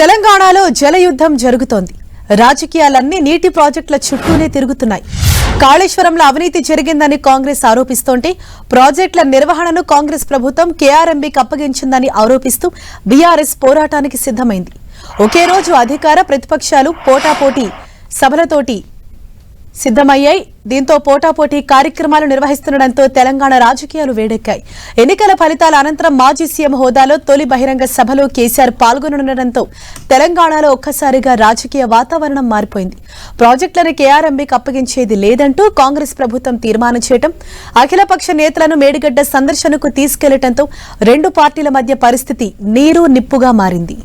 తెలంగాణలో జలయుద్ధం జరుగుతోంది. రాజకీయాలన్నీ నీటి ప్రాజెక్టుల చుట్టూనే తిరుగుతున్నాయి. కాళేశ్వరంలో అవినీతి జరిగిందని కాంగ్రెస్ ఆరోపిస్తోంటే ప్రాజెక్టుల నిర్వహణను కాంగ్రెస్ ప్రభుత్వం కేఆర్ఎంబీకి అప్పగించిందని ఆరోపిస్తూ బీఆర్ఎస్ పోరాటానికి సిద్ధమైంది. ఒకే రోజు అధికార ప్రతిపక్షాలు పోటాపోటీ సభలతోటి సిద్ధమయ్యాయి. దీంతో పోటాపోటీ కార్యక్రమాలు నిర్వహిస్తుండటంతో తెలంగాణ రాజకీయాలు వేడెక్కాయి. ఎన్నికల ఫలితాల అనంతరం మాజీ సీఎం హోదాలో తొలి బహిరంగ సభలో కేసీఆర్ పాల్గొననుండటంతో తెలంగాణలో ఒక్కసారిగా రాజకీయ వాతావరణం మారిపోయింది. ప్రాజెక్టులను కేఆర్ఎంబీకి అప్పగించేది లేదంటూ కాంగ్రెస్ ప్రభుత్వం తీర్మానం చేయటం అఖిలపక్ష నేతలను మేడిగడ్డ సందర్శనకు తీసుకెళ్ళటంతో రెండు పార్టీల మధ్య పరిస్థితి నీరు నిప్పుగా మారింది.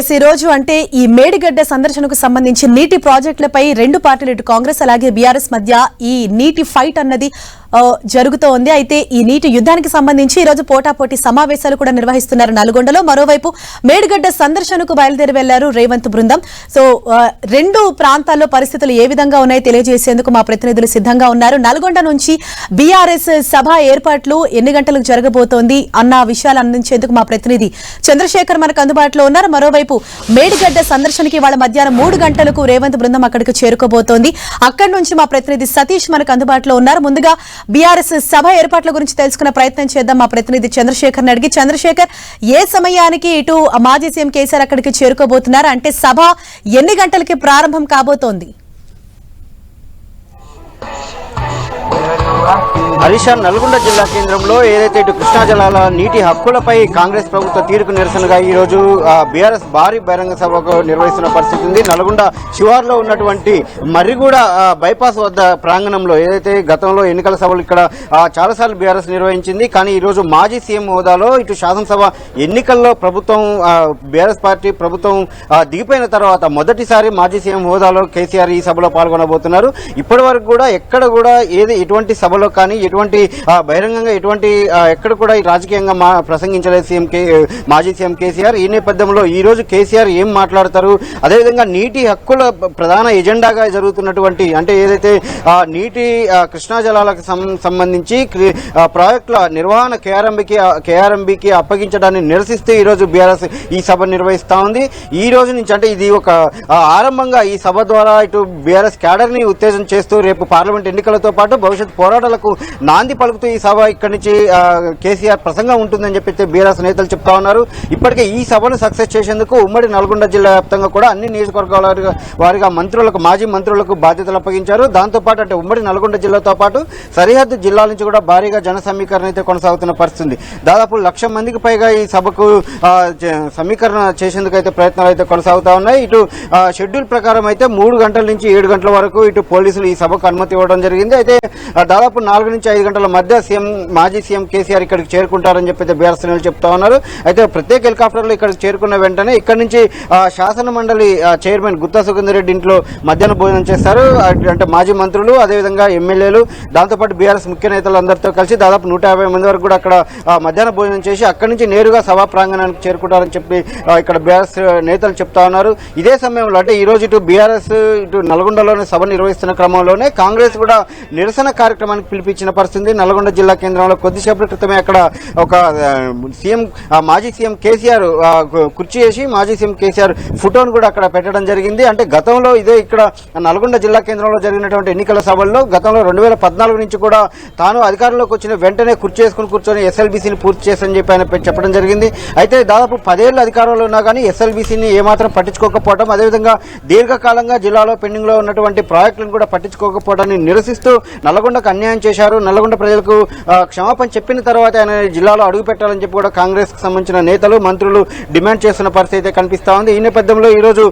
ఎస్ ఈ రోజు అంటే ఈ మేడిగడ్డ సందర్శనకు సంబంధించి నీటి ప్రాజెక్టులపై రెండు పార్టీలు ఇటు కాంగ్రెస్ అలాగే బీఆర్ఎస్ మధ్య ఈ నీటి ఫైట్ అన్నది జరుగుతోంది. అయితే ఈ నీటి యుద్ధానికి సంబంధించి ఈరోజు పోటాపోటీ సమావేశాలు కూడా నిర్వహిస్తున్నారు నల్గొండలో. మరోవైపు మేడిగడ్డ సందర్శనకు బయలుదేరి వెళ్ళారు రేవంత్ బృందం. సో రెండు ప్రాంతాల్లో పరిస్థితులు ఏ విధంగా ఉన్నాయో తెలియజేసేందుకు మా ప్రతినిధులు సిద్ధంగా ఉన్నారు. నల్గొండ నుంచి బీఆర్ఎస్ సభ ఏర్పాట్లు ఎన్ని గంటలకు జరగబోతోంది అన్న విషయాలు అందించేందుకు మా ప్రతినిధి చంద్రశేఖర్ మనకు అందుబాటులో ఉన్నారు. మరోవైపు మేడిగడ్డ సందర్శనకి వాళ్ళ మధ్యాహ్నం మూడు గంటలకు రేవంత్ బృందం అక్కడికి చేరుకోబోతోంది. అక్కడి నుంచి మా ప్రతినిధి సతీష్ మనకు అందుబాటులో ఉన్నారు. ముందుగా బీఆర్ఎస్ సభ ఏర్పాట్ల గురించి తెలుసుకునే ప్రయత్నం చేద్దాం. మా ప్రతినిధి చంద్రశేఖర్ అడిగి చంద్రశేఖర్ ఏ సమయానికి ఇటు మాజీ సీఎం కేసీఆర్ అక్కడికి చేరుకోబోతున్నారు? అంటే సభ ఎన్ని గంటలకి ప్రారంభం కాబోతోంది? హరీష నల్గొండ జిల్లా కేంద్రంలో ఏదైతే ఇటు కృష్ణా జలాల నీటి హక్కులపై కాంగ్రెస్ ప్రభుత్వ తీరుకు నిరసనగా ఈ రోజు బీఆర్ఎస్ భారీ బహిరంగ సభకు నిర్వహిస్తున్న పరిస్థితి ఉంది. నల్గొండ శివార్లో ఉన్నటువంటి మర్రిగూడ బైపాస్ వద్ద ప్రాంగణంలో ఏదైతే గతంలో ఎన్నికల సభలు ఇక్కడ చాలాసార్లు బీఆర్ఎస్ నిర్వహించింది కానీ ఈ రోజు మాజీ సీఎం హోదాలో ఇటు శాసనసభ ఎన్నికల్లో ప్రభుత్వం బీఆర్ఎస్ పార్టీ ప్రభుత్వం దిగిపోయిన తర్వాత మొదటిసారి మాజీ సీఎం హోదాలో కేసీఆర్ ఈ సభలో పాల్గొనబోతున్నారు. ఇప్పటి కూడా ఎక్కడ కూడా ఏది ఎటువంటి సభలో కానీ ఎటువంటి బహిరంగంగా ఎటువంటి ఎక్కడ కూడా రాజకీయంగా మా ప్రసంగించలేదు సీఎం కే మాజీ సీఎం కేసీఆర్. ఈ నేపథ్యంలో ఈ రోజు కేసీఆర్ ఏం మాట్లాడతారు? అదేవిధంగా నీటి హక్కుల ప్రధాన ఎజెండాగా జరుగుతున్నటువంటి అంటే ఏదైతే నీటి కృష్ణా జలాలకు సం- సంబంధించి ప్రాజెక్టుల నిర్వహణ కేఆర్ఎంబికి కేఆర్ఎంబికి అప్పగించడాన్ని నిరసిస్తూ ఈ రోజు బీఆర్ఎస్ ఈ సభ నిర్వహిస్తా ఉంది. ఈ రోజు నుంచి అంటే ఇది ఒక ఆరంభంగా ఈ సభ ద్వారా ఇటు బీఆర్ఎస్ క్యాడర్ని ఉత్తేజం చేస్తూ రేపు పార్లమెంట్ ఎన్నికలతో పాటు భవిష్యత్ పోరాటాలకు నాంది పలుకుతూ ఈ సభ ఇక్కడి నుంచి కేసీఆర్ ప్రసంగం ఉంటుందని చెప్పి బీఆర్ఎస్ నేతలు చెప్తా ఉన్నారు. ఇప్పటికే ఈ సభను సక్సెస్ చేసేందుకు ఉమ్మడి నల్గొండ జిల్లా వ్యాప్తంగా కూడా అన్ని నియోజకవర్గాల వారిగా- వారిగా మంత్రులకు మాజీ మంత్రులకు బాధ్యతలు అప్పగించారు. దాంతోపాటు అంటే ఉమ్మడి నల్గొండ జిల్లాతో పాటు సరిహద్దు జిల్లాల నుంచి కూడా భారీగా జన సమీకరణ అయితే కొనసాగుతున్న పరిస్థితి దాదాపు లక్ష మందికి పైగా ఈ సభకు సమీకరణ చేసేందుకు అయితే ప్రయత్నాలు అయితే కొనసాగుతా ఉన్నాయి. ఇటు షెడ్యూల్ ప్రకారం అయితే మూడు గంటల నుంచి ఏడు గంటల వరకు ఇటు పోలీసులు ఈ సభకు అనుమతి ఇవ్వడం జరిగింది. అయితే దాదాపు నాలుగు నుంచి ఐదు గంటల మధ్య సీఎం మాజీ సీఎం కేసీఆర్ ఇక్కడికి చేరుకుంటారని చెప్పి బీఆర్ఎస్ శ్రేణులు చెప్తా ఉన్నారు. అయితే ప్రత్యేక హెలికాప్టర్లు ఇక్కడికి చేరుకున్న వెంటనే ఇక్కడ నుంచి శాసన మండలి చైర్మన్ గుత్తా సుఖేందర్ రెడ్డి ఇంట్లో మధ్యాహ్న భోజనం చేస్తారు. అంటే మాజీ మంత్రులు అదేవిధంగా ఎమ్మెల్యేలు దాంతోపాటు బీఆర్ఎస్ ముఖ్య నేతలు అందరితో కలిసి దాదాపు నూట యాభై మంది వరకు కూడా అక్కడ మధ్యాహ్న భోజనం చేసి అక్కడి నుంచి నేరుగా సభా ప్రాంగణానికి చేరుకుంటారని చెప్పి ఇక్కడ బీఆర్ఎస్ నేతలు చెప్తా ఉన్నారు. ఇదే సమయంలో అంటే ఈ రోజు ఇటు బీఆర్ఎస్ ఇటు నల్గొండలోనే సభ నిర్వహిస్తున్న క్రమంలోనే కాంగ్రెస్ కూడా నిరసన కార్యక్రమానికి పిలిపించిన పరిస్థితి నల్గొండ జిల్లా కేంద్రంలో కొద్దిసేపటి క్రితమే అక్కడ ఒక సీఎం ఆ, మాజీ సీఎం కేసీఆర్ కుర్చీ వేసి మాజీ సీఎం కేసీఆర్ ఫోటోను కూడా అక్కడ పెట్టడం జరిగింది. అంటే గతంలో ఇదే ఇక్కడ నల్గొండ జిల్లా కేంద్రంలో జరిగినటువంటి ఎన్నికల సభల్లో గతంలో రెండు వేల పద్నాలుగు నుంచి కూడా తాను అధికారంలోకి వచ్చిన వెంటనే కుర్చీ వేసుకుని కూర్చొని ఎస్ఎల్బీసీని పూర్తి చేసని చెప్పి ఆయన చెప్పడం జరిగింది. అయితే దాదాపు పదేళ్ళు అధికారంలో ఉన్నా కానీ ఎస్ఎల్బీసీని ఏమాత్రం పట్టించుకోకపోవడం అదేవిధంగా దీర్ఘకాలంగా జిల్లాలో పెండింగ్లో ఉన్నటువంటి ప్రాజెక్టులను కూడా పట్టించుకోకపోవడాన్ని నిరసిస్తూ నల్గొండ నల్గొండకు అన్యాయం చేశారు. నల్గొండ ప్రజలకు క్షమాపణ చెప్పిన తర్వాత ఆయన జిల్లాలో అడుగు పెట్టాలని చెప్పి కూడా కాంగ్రెస్కు సంబంధించిన నేతలు మంత్రులు డిమాండ్ చేస్తున్న పరిస్థితి అయితే కనిపిస్తా ఉంది. ఈ నేపథ్యంలో ఈ రోజు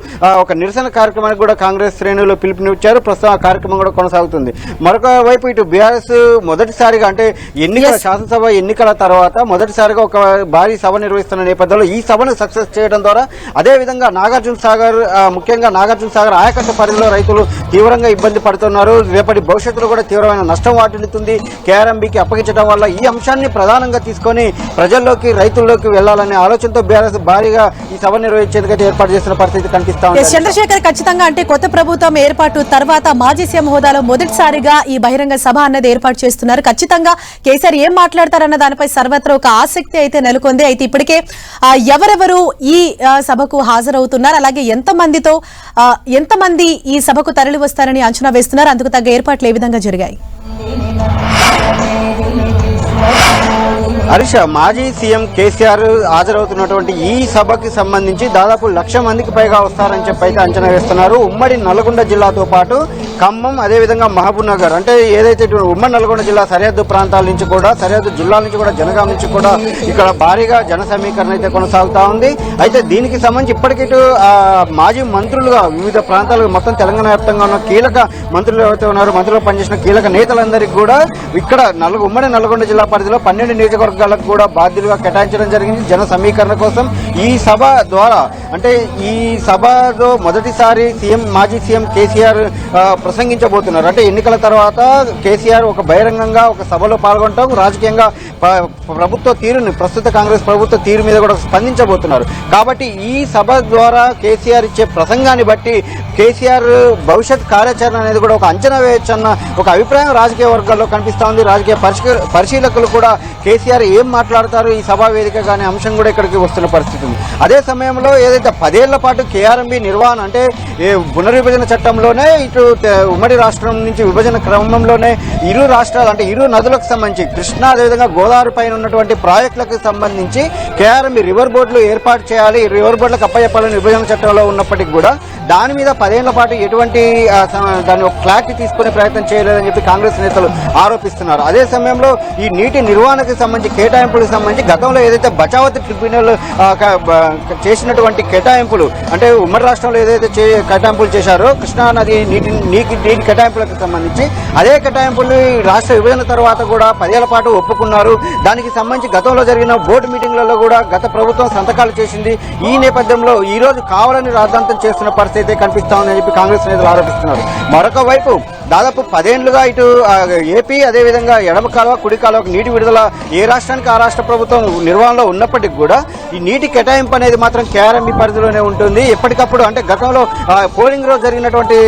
ఒక నిరసన కార్యక్రమానికి కూడా కాంగ్రెస్ శ్రేణులు పిలుపునిచ్చారు. ప్రస్తుతం ఆ కార్యక్రమం కూడా కొనసాగుతుంది. మరొక వైపు ఇటు బీఆర్ఎస్ మొదటిసారిగా అంటే ఎన్నికల శాసనసభ ఎన్నికల తర్వాత మొదటిసారిగా ఒక భారీ సభ నిర్వహిస్తున్న నేపథ్యంలో ఈ సభను సక్సెస్ చేయడం ద్వారా అదే విధంగా నాగార్జున సాగర్ ముఖ్యంగా నాగార్జున సాగర్ ఆయకట్టు పరిధిలో రైతులు తీవ్రంగా ఇబ్బంది పడుతున్నారు. రేపటి భవిష్యత్తులో కూడా తీవ్రమైన నష్టం వాటిల్లుతుంది. కేఆర్ఎంబీకి అప్పగించడం వల్ల ఈ అంశాన్ని ప్రధానంగా తీసుకొని ప్రజల్లోకి రైతుల్లోకి వెళ్ళాలనే ఆలోచనతో బీఆర్ఎస్ భారీగా ఈ సభ నిర్వహించేందుకైతే ఏర్పాటు చేసిన పరిస్థితి కనిపిస్తా ఉంది చంద్రశేఖర్ ఖచ్చితంగా అంటే కొత్త ప్రభుత్వం ఏర్పాటు తర్వాత మాజీ సీఎం హోదాలో మొదటిసారిగా ఈ బహిరంగ సభ అన్నది ఏర్పాటు చేస్తున్నారు. ఖచ్చితంగా కేసీఆర్ ఏం మాట్లాడతారన్న దానిపై సర్వత్రా ఒక ఆసక్తి అయితే నెలకొంది. అయితే ఇప్పటికే ఎవరెవరు ఈ సభకు హాజరవుతున్నారు? అలాగే ఎంత మందితో ఆ, ఎంతమంది ఈ సభకు తరలి వస్తారని అంచనా వేస్తున్నారు? అందుకు తగ్గ ఏర్పాట్లు ఏ విధంగా జరిగాయి? హరీష మాజీ సీఎం కేసీఆర్ హాజరవుతున్నటువంటి ఈ సభకి సంబంధించి దాదాపు లక్ష మందికి పైగా వస్తారని చెప్పి అయితే అంచనా వేస్తున్నారు. ఉమ్మడి నల్గొండ జిల్లాతో పాటు ఖమ్మం అదేవిధంగా మహబూబ్ నగర్ అంటే ఏదైతే ఉమ్మడి నల్గొండ జిల్లా సరిహద్దు ప్రాంతాల నుంచి కూడా సరిహద్దు జిల్లాల నుంచి కూడా జనగాం నుంచి కూడా ఇక్కడ భారీగా జన సమీకరణ అయితే కొనసాగుతా ఉంది. అయితే దీనికి సంబంధించి ఇప్పటికి మాజీ మంత్రులుగా వివిధ ప్రాంతాలకు మొత్తం తెలంగాణ వ్యాప్తంగా ఉన్న కీలక మంత్రులు ఎవరైతే ఉన్నారో మంత్రులు పనిచేసిన కీలక నేతలందరికీ కూడా ఇక్కడ నల్గొ ఉమ్మడి నల్గొండ జిల్లా పరిధిలో పన్నెండు నియోజకవర్గాలకు కూడా బాధ్యులుగా కేటాయించడం జరిగింది జన సమీకరణ కోసం. ఈ సభ ద్వారా అంటే ఈ సభలో మొదటిసారి సీఎం మాజీ సీఎం కేసీఆర్ ప్రసంగించబోతున్నారు. అంటే ఎన్నికల తర్వాత కేసీఆర్ ఒక బహిరంగంగా ఒక సభలో పాల్గొనటం రాజకీయంగా ప్రభుత్వ తీరుని ప్రస్తుత కాంగ్రెస్ ప్రభుత్వ తీరు మీద కూడా స్పందించబోతున్నారు. కాబట్టి ఈ సభ ద్వారా కేసీఆర్ ఇచ్చే ప్రసంగాన్ని బట్టి కేసీఆర్ భవిష్యత్ కార్యాచరణ అనేది కూడా ఒక అంచనా వేయొచ్చన్న ఒక అభిప్రాయం రాజకీయ వర్గాల్లో కనిపిస్తూ ఉంది. రాజకీయ పరిశీలకులు కూడా కేసీఆర్ ఏం మాట్లాడతారు ఈ సభా వేదిక అనే అంశం కూడా ఇక్కడికి వస్తున్న పరిస్థితి ఉంది. అదే సమయంలో ఏదైతే పదేళ్ళ పాటు కేఆర్ఎంబి నిర్వహణ అంటే ఏ పునర్విభజన చట్టంలోనే ఇటు ఉమ్మడి రాష్ట్రం నుంచి విభజన క్రమంలోనే ఇరు రాష్ట్రాలు అంటే ఇరు నదులకు సంబంధించి కృష్ణా అదేవిధంగా గోదావరి పైన ఉన్నటువంటి ప్రాజెక్టులకు సంబంధించి కేఆర్ఎంబి రివర్ బోర్డులు ఏర్పాటు చేయాలి. రివర్ బోర్డులకు అప్పచెప్పాలని విభజన చట్టంలో ఉన్నప్పటికీ కూడా దాని మీద పదేళ్ళ పాటు ఎటువంటి దాన్ని ఒక క్లారిటీ తీసుకునే ప్రయత్నం చేయలేదని చెప్పి కాంగ్రెస్ నేతలు ఆరోపిస్తున్నారు. అదే సమయంలో ఈ నీటి నిర్వహణకు సంబంధించి కేటాయింపులకు సంబంధించి గతంలో ఏదైతే బచావతి ట్రిబ్యునల్ చేసినటువంటి కేటాయింపులు అంటే ఉమ్మడి రాష్ట్రంలో ఏదైతే చే- కేటాయింపులు చేశారో కృష్ణా నది నీటి నీటి నీటి కేటాయింపులకు సంబంధించి. అదే కేటాయింపులు రాష్ట్ర విభజన తర్వాత కూడా పదేళ్ళ పాటు ఒప్పుకున్నారు. దానికి సంబంధించి గతంలో జరిగిన బోర్డు మీటింగ్లలో కూడా గత ప్రభుత్వం సంతకాలు చేసింది. ఈ నేపథ్యంలో ఈ రోజు కావాలని రాద్ధాంతం చేస్తున్న పరిస్థితి అయితే కనిపిస్తా ఉందని చెప్పి కాంగ్రెస్ నేతలు ఆరోపిస్తున్నారు. మరొక వైపు దాదాపు పదేళ్ళుగా ఇటు ఏపీ అదేవిధంగా ఎడమ కాలువ కుడి కాలువకు నీటి విడుదల ఏ రాష్ట్రానికి ఆ రాష్ట్ర ప్రభుత్వం నిర్వహణలో ఉన్నప్పటికీ కూడా ఈ నీటి కేటాయింపు అనేది మాత్రం కేఆర్ఎంఈ పరిధిలోనే ఉంటుంది. ఎప్పటికప్పుడు అంటే గతంలో పోలింగ్ రోజు జరిగినటువంటి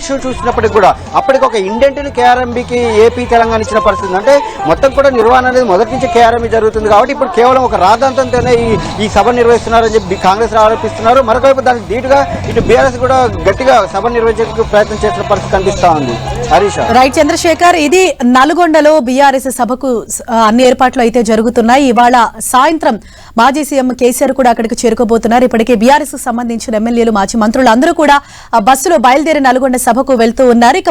ఇష్యూ చూసి చూసినప్పటికి కూడా అప్పటికి ఒక ఇండెంట్ని కేఆర్ఎంబికి ఏపీ తెలంగాణ ఇచ్చిన పరిస్థితి. అంటే మొత్తం కూడా నిర్వహణ అనేది మొదటి నుంచి కేఆర్ఎంబి జరుగుతుంది కాబట్టి ఇప్పుడు కేవలం ఒక రాద్ధాంతంతోనే ఈ ఈ సభ నిర్వహిస్తున్నారని చెప్పి కాంగ్రెస్ ఆరోపిస్తున్నారు. మరొకవైపు దానికి ధీటుగా ఇటు బీఆర్ఎస్ కూడా గట్టిగా సభ నిర్వహించేందుకు ప్రయత్నం చేస్తున్న పరిస్థితి కనిపిస్తా ఉంది. హరీష్ రైట్ చంద్రశేఖర్ ఇది నల్గొండలో బీఆర్ఎస్ సభకు అన్ని ఏర్పాట్లు అయితే జరుగుతున్నాయి. ఇవాళ సాయంత్రం మాజీ సీఎం కేసీఆర్ కూడా అక్కడికి చేరుకోబోతున్నారు. ఇప్పటికే బీఆర్ఎస్ సంబంధించిన ఎమ్మెల్యేలు మాజీ మంత్రులు అందరూ కూడా ఆ బస్సులో బయలుదేరి నల్గొండ సభకు వెళ్తూ ఉన్నారు. ఇక